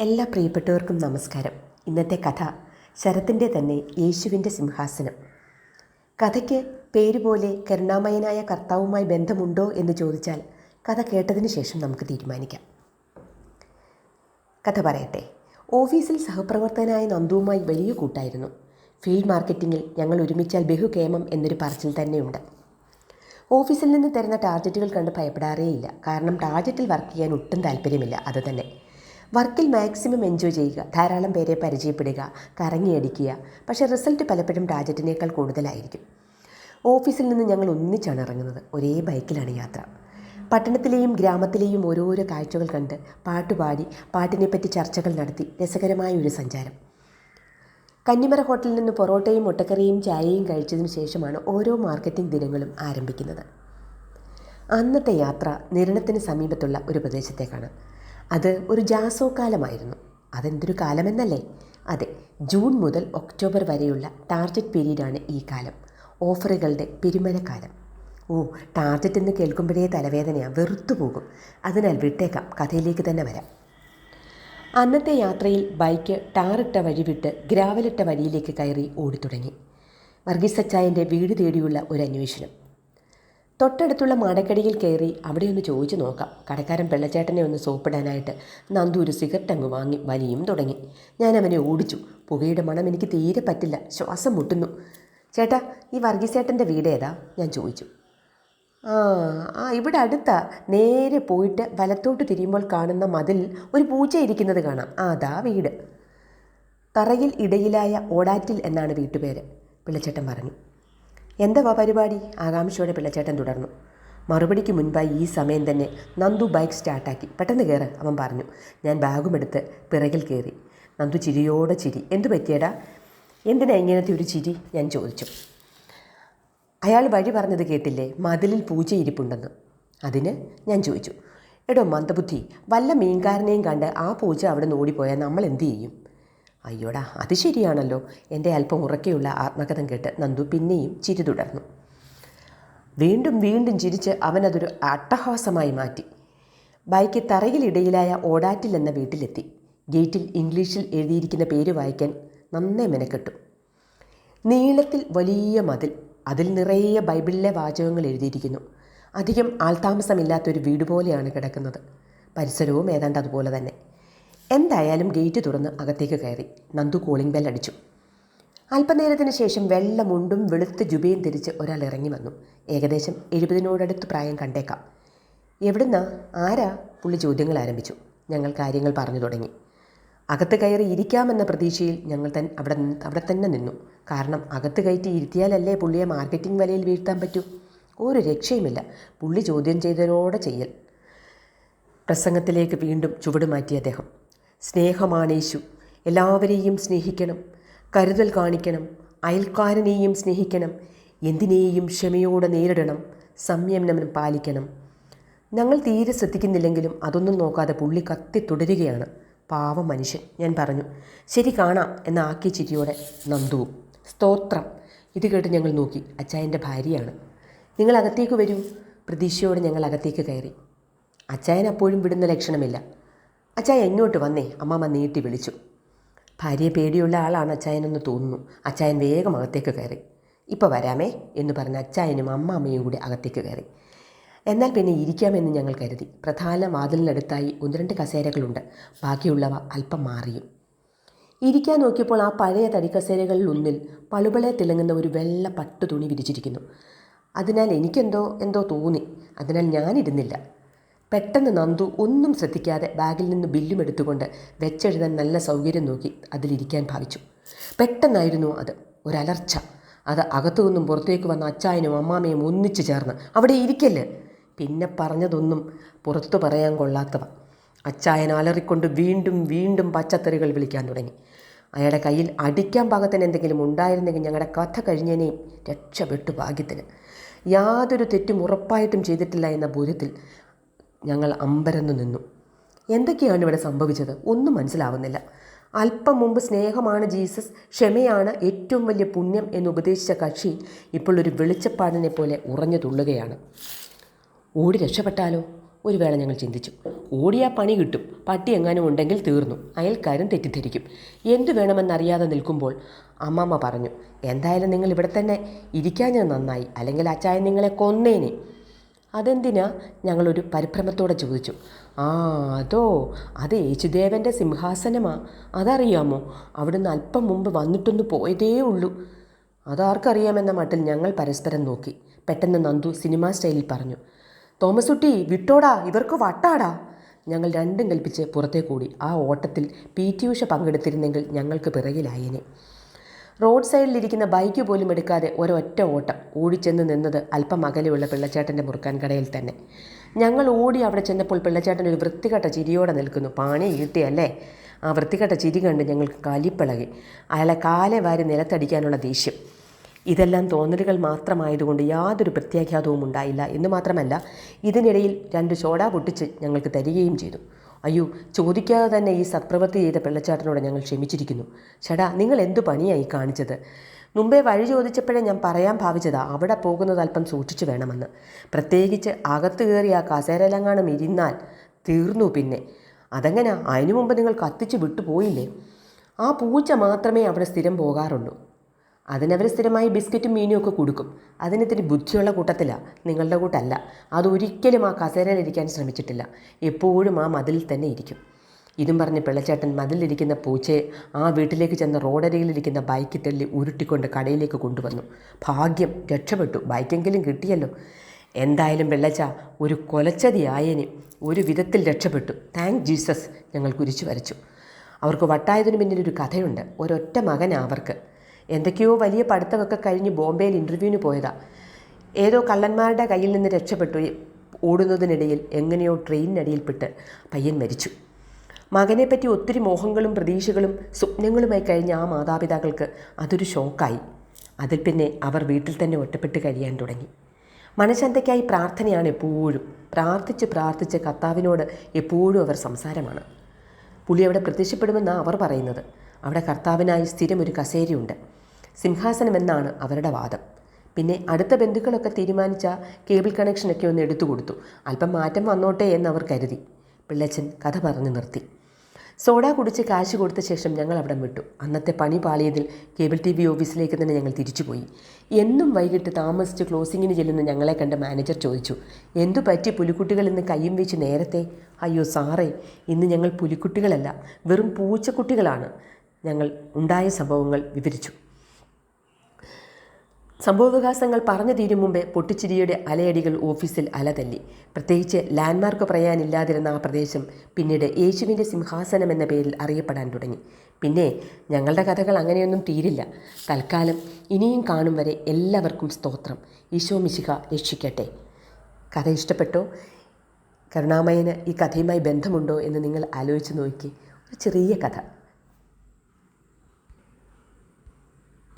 എല്ലാ പ്രിയപ്പെട്ടവർക്കും നമസ്കാരം. ഇന്നത്തെ കഥ ശരത്തിന്റെ തന്നെ യേശുവിന്റെ സിംഹാസനം. കഥയ്ക്ക് പേരുപോലെ കരുണാമയനായ കർത്താവുമായി ബന്ധമുണ്ടോ എന്ന് ചോദിച്ചാൽ കഥ കേട്ടതിന് ശേഷം നമുക്ക് തീരുമാനിക്കാം. കഥ പറയട്ടെ. ഓഫീസിൽ സഹപ്രവർത്തകനായ നന്ദുവുമായി വലിയ കൂട്ടായിരുന്നു. ഫീൽഡ് മാർക്കറ്റിങ്ങിൽ ഞങ്ങൾ ഒരുമിച്ചാൽ ബഹുകേമം എന്നൊരു പറച്ചിൽ തന്നെയുണ്ട്. ഓഫീസിൽ നിന്ന് തരുന്ന ടാർജറ്റുകൾ കണ്ട് ഭയപ്പെടാറേയില്ല. കാരണം ടാർജറ്റിൽ വർക്ക് ചെയ്യാൻ ഒട്ടും താല്പര്യമില്ല. അത് തന്നെ വർക്കിൽ മാക്സിമം എൻജോയ് ചെയ്യുക. ധാരാളം പേരെ പരിചയപ്പെടുക കറങ്ങിയടിക്കുക. പക്ഷേ റിസൾട്ട് പലപ്പോഴും ടാർജറ്റിനേക്കാൾ കൂടുതലായിരിക്കും. ഓഫീസിൽ നിന്ന് ഞങ്ങൾ ഒന്നിച്ചാണ് ഇറങ്ങുന്നത്. ഒരേ ബൈക്കിലാണ് യാത്ര. പട്ടണത്തിലെയും ഗ്രാമത്തിലെയും ഓരോരോ കാഴ്ചകൾ കണ്ട് പാട്ടുപാടി പാട്ടിനെപ്പറ്റി ചർച്ചകൾ നടത്തി രസകരമായ ഒരു സഞ്ചാരം. കന്നിമറ ഹോട്ടലിൽ നിന്ന് പൊറോട്ടയും മുട്ടക്കറിയും ചായയും കഴിച്ചതിന് ശേഷമാണ് ഓരോ മാർക്കറ്റിംഗ് ദിനങ്ങളും ആരംഭിക്കുന്നത്. അന്നത്തെ യാത്ര നിരണത്തിന് സമീപത്തുള്ള ഒരു പ്രദേശത്തേക്കാണ്. അത് ഒരു ജാസോ കാലമായിരുന്നു. അതെന്തൊരു കാലമെന്നല്ലേ? അതെ ജൂൺ മുതൽ ഒക്ടോബർ വരെയുള്ള ടാർജറ്റ് പീരീഡാണ് ഈ കാലം. ഓഫറുകളുടെ പെരുമലക്കാലം ഓ ടാർജറ്റ് എന്ന് കേൾക്കുമ്പോഴേ തലവേദനയാണ് വെറുത്തു പോകും അതിനാൽ വിട്ടേക്കാം കഥയിലേക്ക് തന്നെ വരാം. അന്നത്തെ യാത്രയിൽ ബൈക്ക് ടാറിട്ട വഴി വിട്ട് ഗ്രാവലിട്ട വഴിയിലേക്ക് കയറി ഓടിത്തുടങ്ങി. വർഗീസ് അച്ചായന്റെ വീട് തേടിയുള്ള ഒരു അന്വേഷണം. തൊട്ടടുത്തുള്ള മടക്കടിയിൽ കയറി അവിടെ ഒന്ന് ചോദിച്ചു നോക്കാം. കടക്കാരൻ പെള്ളച്ചേട്ടനെ ഒന്ന് സോപ്പിടാനായിട്ട് നന്ദു ഒരു സിഗരറ്റ് അങ്ങ് വാങ്ങി വലിയും തുടങ്ങി. ഞാൻ അവനെ ഓടിച്ചു. പുകയുടെ മണം എനിക്ക് തീരെ പറ്റില്ല. ശ്വാസം മുട്ടുന്നു. ചേട്ടാ ഈ വർഗീസ് ചേട്ടന്റെ വീട് ഏതാ? ഞാൻ ചോദിച്ചു. ആ ആ ഇവിടെ അടുത്താ. നേരെ പോയിട്ട് വലത്തോട്ട് തിരിയുമ്പോൾ കാണുന്ന മതിൽ ഒരു പൂച്ച ഇരിക്കുന്നത് കാണാം. അതാ വീട്. തറയിൽ ഇടയിലായ ഓടാറ്റിൽ എന്നാണ് വീട്ടുപേര്. പിള്ളച്ചേട്ടൻ പറഞ്ഞു. എന്താ പരിപാടി? ആകാംക്ഷയോടെ പിള്ളച്ചേട്ടൻ തുടർന്നു. മറുപടിക്ക് മുൻപായി ഈ സമയം തന്നെ നന്ദു ബൈക്ക് സ്റ്റാർട്ടാക്കി പെട്ടെന്ന് കയറ് അവൻ പറഞ്ഞു. ഞാൻ ബാഗുമെടുത്ത് പിറകിൽ കയറി നന്ദു ചിരിയോടെ ചിരി. എന്തു പറ്റിയടാ? എന്തിനാ ഇങ്ങനത്തെ ഒരു ചിരി? ഞാൻ ചോദിച്ചു. അയാൾ വഴി പറഞ്ഞത് കേട്ടില്ലേ? മതിലിൽ പൂച്ച ഇരിപ്പുണ്ടെന്ന്. അതിന്? ഞാൻ ചോദിച്ചു. എടോ മന്ദബുദ്ധി വല്ല മീൻകാരനെയും കണ്ട് ആ പൂജ അവിടെ നിന്ന് ഓടിപ്പോയാൽ നമ്മൾ എന്തു ചെയ്യും? അയ്യോടാ അത് ശരിയാണല്ലോ. എന്റെ അല്പം ഉറക്കെയുള്ള ആത്മകഥം കേട്ട് നന്ദു പിന്നെയും ചിരി തുടർന്നു. വീണ്ടും വീണ്ടും ചിരിച്ച് അവനതൊരു അട്ടഹാസമായി മാറ്റി. ബൈക്ക് തറയിലിടയിലായ ഓടാറ്റിൽ എന്ന വീട്ടിലെത്തി. ഗേറ്റിൽ ഇംഗ്ലീഷിൽ എഴുതിയിരിക്കുന്ന പേര് വായിക്കാൻ നന്നേ മെനക്കെട്ടു. നീളത്തിൽ വലിയ മതിൽ അതിൽ നിറയെ ബൈബിളിലെ വാചകങ്ങൾ എഴുതിയിരിക്കുന്നു. അധികം ആൾതാമസമില്ലാത്തൊരു വീട് പോലെയാണ് കിടക്കുന്നത്. പരിസരവും ഏതാണ്ട് അതുപോലെ തന്നെ. എന്തായാലും ഗേറ്റ് തുറന്ന് അകത്തേക്ക് കയറി. നന്ദു കോളിംഗ് ബെൽ അടിച്ചു. അല്പനേരത്തിന് ശേഷം വെള്ള മുണ്ടും വെളുത്ത ജുബയും തിരിച്ച് ഒരാൾ ഇറങ്ങി വന്നു. ഏകദേശം എഴുപതിനോടടുത്ത് പ്രായം കണ്ടേക്കാം. എവിടുന്ന? ആരാ? പുള്ളി ചോദ്യങ്ങൾ ആരംഭിച്ചു. ഞങ്ങൾ കാര്യങ്ങൾ പറഞ്ഞു തുടങ്ങി. അകത്ത് കയറി ഇരിക്കാമെന്ന പ്രതീക്ഷയിൽ ഞങ്ങൾ തൻ അവിടെ അവിടെ തന്നെ നിന്നു. കാരണം അകത്ത് കയറ്റി ഇരുത്തിയാലല്ലേ പുള്ളിയെ മാർക്കറ്റിംഗ് വലയിൽ വീഴ്ത്താൻ പറ്റൂ? ഒരു രക്ഷയുമില്ല. പുള്ളി ചോദ്യം ചെയ്തതിനോടെ ചെയ്യൽ. പ്രസംഗത്തിലേക്ക് വീണ്ടും ചുവട് മാറ്റിയ അദ്ദേഹം സ്നേഹമാണേശു എല്ലാവരെയും സ്നേഹിക്കണം കരുതൽ കാണിക്കണം അയൽക്കാരനെയും സ്നേഹിക്കണം എന്തിനേയും ക്ഷമയോടെ നേരിടണം സംയമനം പാലിക്കണം. ഞങ്ങൾ തീരെ ശ്രദ്ധിക്കുന്നില്ലെങ്കിലും അതൊന്നും നോക്കാതെ പുള്ളി കത്തി തുടരുകയാണ്. പാവം മനുഷ്യൻ ഞാൻ പറഞ്ഞു. ശരി കാണാം എന്ന ആക്കി ചിരിയോടെ നന്ദുവും സ്തോത്രം. ഇത് കേട്ട് ഞങ്ങൾ നോക്കി. അച്ചായന്റെ ഭാര്യയാണ്. നിങ്ങൾ അകത്തേക്ക് വരൂ. പ്രതീക്ഷയോടെ ഞങ്ങൾ അകത്തേക്ക് കയറി. അച്ചായൻ അപ്പോഴും വിടുന്ന ലക്ഷണമില്ല. അച്ചായ എങ്ങോട്ട് വന്നേ. അമ്മാമ്മ നീട്ടി വിളിച്ചു. ഭാര്യയെ പേടിയുള്ള ആളാണ് അച്ചായനെന്ന് തോന്നുന്നു. അച്ചായൻ വേഗം അകത്തേക്ക് കയറി. ഇപ്പോൾ വരാമേ എന്ന് പറഞ്ഞ അച്ചായനും അമ്മാമ്മയും കൂടി അകത്തേക്ക് കയറി. എന്നാൽ പിന്നെ ഇരിക്കാമെന്ന് ഞങ്ങൾ കരുതി. പ്രധാന വാതിലിനടുത്തായി ഒന്ന് രണ്ട് കസേരകളുണ്ട്. ബാക്കിയുള്ളവ അല്പം മാറിയും. ഇരിക്കാൻ നോക്കിയപ്പോൾ ആ പഴയ തടിക്കസേരകളിൽ ഒന്നിൽ പളുപളെ തിളങ്ങുന്ന ഒരു വെള്ള പട്ടു തുണി വിരിച്ചിരിക്കുന്നു. അതിനാൽ എനിക്കെന്തോ എന്തോ തോന്നി. അതിനാൽ ഞാനിരുന്നില്ല. പെട്ടെന്ന് നന്ദു ഒന്നും ശ്രദ്ധിക്കാതെ ബാഗിൽ നിന്ന് ബില്ലും എടുത്തുകൊണ്ട് വെച്ചെഴുതാൻ നല്ല സൗകര്യം നോക്കി അതിലിരിക്കാൻ ഭാവിച്ചു. പെട്ടെന്നായിരുന്നു അത്. ഒരലർച്ച. അത് അകത്തു നിന്നും പുറത്തേക്ക് വന്ന അച്ചായനും അമ്മാമയും ഒന്നിച്ചു ചേർന്ന് അവിടെ ഇരിക്കല്ലേ? പിന്നെ പറഞ്ഞതൊന്നും പുറത്തു പറയാൻ കൊള്ളാത്തവ. അച്ചായൻ അലറിക്കൊണ്ട് വീണ്ടും വീണ്ടും പച്ചത്തറികൾ വിളിക്കാൻ തുടങ്ങി. അയാളുടെ കയ്യിൽ അടിക്കാൻ പാകത്തിന് എന്തെങ്കിലും ഉണ്ടായിരുന്നെങ്കിൽ ഞങ്ങളുടെ കഥ കഴിഞ്ഞതിനെയും രക്ഷപ്പെട്ടു ഭാഗ്യത്തിന്. യാതൊരു തെറ്റും ഉറപ്പായിട്ടും ചെയ്തിട്ടില്ല എന്ന ബോധ്യത്തിൽ ഞങ്ങൾ അമ്പരന്നു നിന്നു. എന്തൊക്കെയാണ് ഇവിടെ സംഭവിച്ചത്? ഒന്നും മനസ്സിലാവുന്നില്ല. അല്പം മുമ്പ് സ്നേഹമാണ് ജീസസ് ക്ഷമയാണ് ഏറ്റവും വലിയ പുണ്യം എന്ന് ഉപദേശിച്ച കക്ഷി ഇപ്പോൾ ഒരു വെളിച്ചപ്പാടിനെ പോലെ ഉറഞ്ഞു തുള്ളുകയാണ്. ഓടി രക്ഷപ്പെട്ടാലോ? ഒരു വേള ഞങ്ങൾ ചിന്തിച്ചു. ഓടിയാ പണി കിട്ടും. പട്ടി എങ്ങാനും ഉണ്ടെങ്കിൽ തീർന്നു. അയൽക്കാരും തെറ്റിദ്ധരിക്കും. എന്തു വേണമെന്നറിയാതെ നിൽക്കുമ്പോൾ അമ്മമ്മ പറഞ്ഞു എന്തായാലും നിങ്ങൾ ഇവിടെ തന്നെ ഇരിക്കാഞ്ഞത് നന്നായി. അല്ലെങ്കിൽ അച്ചായൻ നിങ്ങളെ കൊന്നേനെ. അതെന്തിനാ? ഞങ്ങളൊരു പരിഭ്രമത്തോടെ ചോദിച്ചു. ആ അതോ അത് യേശുദേവന്റെ സിംഹാസനമാ? അതറിയാമോ? അവിടുന്ന് അല്പം മുമ്പ് വന്നിട്ടൊന്ന് പോയതേ ഉള്ളൂ. അതാർക്കറിയാമെന്ന മട്ടിൽ ഞങ്ങൾ പരസ്പരം നോക്കി. പെട്ടെന്ന് നന്ദു സിനിമാ സ്റ്റൈലിൽ പറഞ്ഞു. തോമസുട്ടി വിട്ടോടാ ഇവർക്ക് വട്ടാടാ. ഞങ്ങൾ രണ്ടും കൽപ്പിച്ച് പുറത്തേക്കൂടി. ആ ഓട്ടത്തിൽ പി ടി ഉഷ പങ്കെടുത്തിരുന്നെങ്കിൽ ഞങ്ങൾക്ക് പിറകിലായേനെ. റോഡ് സൈഡിലിരിക്കുന്ന ബൈക്ക് പോലും എടുക്കാതെ ഒരൊറ്റ ഓട്ടം ഓടിച്ചെന്ന് നിന്നത് അല്പം അകലെയുള്ള പിള്ളച്ചേട്ടന്റെ മുറുക്കാൻ കടയിൽ തന്നെ. ഞങ്ങൾ ഓടി അവിടെ ചെന്നപ്പോൾ പിള്ളച്ചേട്ടൻ ഒരു വൃത്തികെട്ട ചിരിയോടെ നിൽക്കുന്നു. പാണി ഈട്ടിയല്ലേ ആ വൃത്തികെട്ട ചിരി കണ്ട് ഞങ്ങൾക്ക് കലിപ്പിളകി. അയാളെ കാലെ വാരി നിലത്തടിക്കാനുള്ള ദേഷ്യം. ഇതെല്ലാം തോന്നലുകൾ മാത്രമായതുകൊണ്ട് യാതൊരു പ്രത്യാഘാതവും ഉണ്ടായില്ല എന്ന് മാത്രമല്ല ഇതിനിടയിൽ രണ്ട് ചോടാ പൊട്ടിച്ച് ഞങ്ങൾക്ക് തരികയും ചെയ്തു. അയ്യോ ചോദിക്കാതെ തന്നെ ഈ സത്പ്രവൃത്തി ചെയ്ത പിള്ളച്ചാട്ടനോട് ഞങ്ങൾ ക്ഷമിച്ചിരിക്കുന്നു. ചേടാ നിങ്ങൾ എന്തു പണിയായി കാണിച്ചത്? മുമ്പേ വഴി ചോദിച്ചപ്പോഴേ ഞാൻ പറയാൻ ഭാവിച്ചതാ അവിടെ പോകുന്നത് അല്പം സൂക്ഷിച്ചു വേണമെന്ന്. പ്രത്യേകിച്ച് അകത്ത് കയറി ആ കസേരലങ്ങാനും ഇരുന്നാൽ തീർന്നു പിന്നെ. അതെങ്ങനെ അതിനു മുമ്പ് നിങ്ങൾ കത്തിച്ച് വിട്ടുപോയില്ലേ? ആ പൂച്ച മാത്രമേ അവിടെ സ്ഥിരം പോകാറുള്ളൂ. അതിനവർ സ്ഥിരമായി ബിസ്ക്കറ്റും മീനും ഒക്കെ കൊടുക്കും. അതിനിത്തിരി ബുദ്ധിയുള്ള കൂട്ടത്തിലാണ് നിങ്ങളുടെ കൂട്ടല്ല. അതൊരിക്കലും ആ കസേരയിലിരിക്കാൻ ശ്രമിച്ചിട്ടില്ല. എപ്പോഴും ആ മതിലിൽ തന്നെ ഇരിക്കും. ഇതും പറഞ്ഞ് പിള്ളച്ചേട്ടൻ മതിലിരിക്കുന്ന പൂച്ചയെ ആ വീട്ടിലേക്ക് ചെന്ന റോഡരികിലിരിക്കുന്ന ബൈക്ക് തള്ളി ഉരുട്ടിക്കൊണ്ട് കടയിലേക്ക് കൊണ്ടുവന്നു. ഭാഗ്യം രക്ഷപ്പെട്ടു. ബൈക്കെങ്കിലും കിട്ടിയല്ലോ. എന്തായാലും വെള്ളച്ച ഒരു കൊലച്ചതിയായനെ ഒരു വിധത്തിൽ രക്ഷപ്പെട്ടു. താങ്ക് ജീസസ് ഞങ്ങൾ കുരിച്ചു വരച്ചു. അവർക്ക് വട്ടായതിനു പിന്നിലൊരു കഥയുണ്ട്. ഒരൊറ്റ മകനാണ് അവർക്ക്. എന്തൊക്കെയോ വലിയ പഠിത്തമൊക്കെ കഴിഞ്ഞ് ബോംബെയിൽ ഇന്റർവ്യൂവിന് പോയതാ. ഏതോ കള്ളന്മാരുടെ കയ്യിൽ നിന്ന് രക്ഷപ്പെട്ടു. ഓടുന്നതിനിടയിൽ എങ്ങനെയോ ട്രെയിനിനടിയിൽപ്പെട്ട് പയ്യൻ മരിച്ചു. മകനെപ്പറ്റി ഒത്തിരി മോഹങ്ങളും പ്രതീക്ഷകളും സ്വപ്നങ്ങളുമായി കഴിഞ്ഞ ആ മാതാപിതാക്കൾക്ക് അതൊരു ഷോക്കായി അതിൽ പിന്നെ അവർ വീട്ടിൽ തന്നെ ഒറ്റപ്പെട്ട് കഴിയാൻ തുടങ്ങി. മനഃശാന്തയ്ക്കായി പ്രാർത്ഥനയാണ് എപ്പോഴും. പ്രാർത്ഥിച്ച് പ്രാർത്ഥിച്ച് കർത്താവിനോട് എപ്പോഴും അവർ സംസാരമാണ്. പുളി അവിടെ പ്രത്യക്ഷപ്പെടുമെന്നാണ് അവർ പറയുന്നത്. അവിടെ കർത്താവിനായി സ്ഥിരം ഒരു കസേരയുണ്ട്. സിംഹാസനം എന്നാണ് അവരുടെ വാദം. പിന്നെ അടുത്ത ബന്ധുക്കളൊക്കെ തീരുമാനിച്ച കേബിൾ കണക്ഷനൊക്കെ ഒന്ന് എടുത്തു കൊടുത്തു. അല്പം മാറ്റം വന്നോട്ടെ എന്ന് അവർ കരുതി. പിള്ളച്ചൻ കഥ പറഞ്ഞു നിർത്തി. സോഡ കുടിച്ച് കാശ് കൊടുത്ത ശേഷം ഞങ്ങൾ അവിടെ വിട്ടു. അന്നത്തെ പണി പാളിയതിൽ കേബിൾ ടി വി ഓഫീസിലേക്ക് തന്നെ ഞങ്ങൾ തിരിച്ചുപോയി എന്നും വൈകിട്ട് താമസിച്ച് ക്ലോസിങ്ങിന് ചെല്ലുന്ന ഞങ്ങളെ കണ്ട് മാനേജർ ചോദിച്ചു എന്തു പറ്റി പുലിക്കുട്ടികൾ ഇന്ന് കയ്യും വെച്ച് നേരത്തെ? അയ്യോ സാറേ ഇന്ന് ഞങ്ങൾ പുലിക്കുട്ടികളല്ല വെറും പൂച്ചക്കുട്ടികളാണ്. ഞങ്ങൾ ഉണ്ടായ സംഭവങ്ങൾ വിവരിച്ചു. സംഭവവികാസങ്ങൾ പറഞ്ഞു തീരും മുമ്പേ പൊട്ടിച്ചിരിയുടെ അലയടികൾ ഓഫീസിൽ അലതല്ലി. പ്രത്യേകിച്ച് ലാൻഡ്മാർക്ക് പറയാനില്ലാതിരുന്ന ആ പ്രദേശം പിന്നീട് യേശുവിന്റെ സിംഹാസനം എന്ന പേരിൽ അറിയപ്പെടാൻ തുടങ്ങി. പിന്നെ ഞങ്ങളുടെ കഥകൾ അങ്ങനെയൊന്നും തീരില്ല. തൽക്കാലം ഇനിയും കാണും വരെ എല്ലാവർക്കും സ്തോത്രം. ഈശോ മിശിക രക്ഷിക്കട്ടെ. കഥ ഇഷ്ടപ്പെട്ടോ? കരുണാമയന് ഈ കഥയുമായി ബന്ധമുണ്ടോ എന്ന് നിങ്ങൾ ആലോചിച്ച് നോക്കി. ഒരു ചെറിയ കഥ.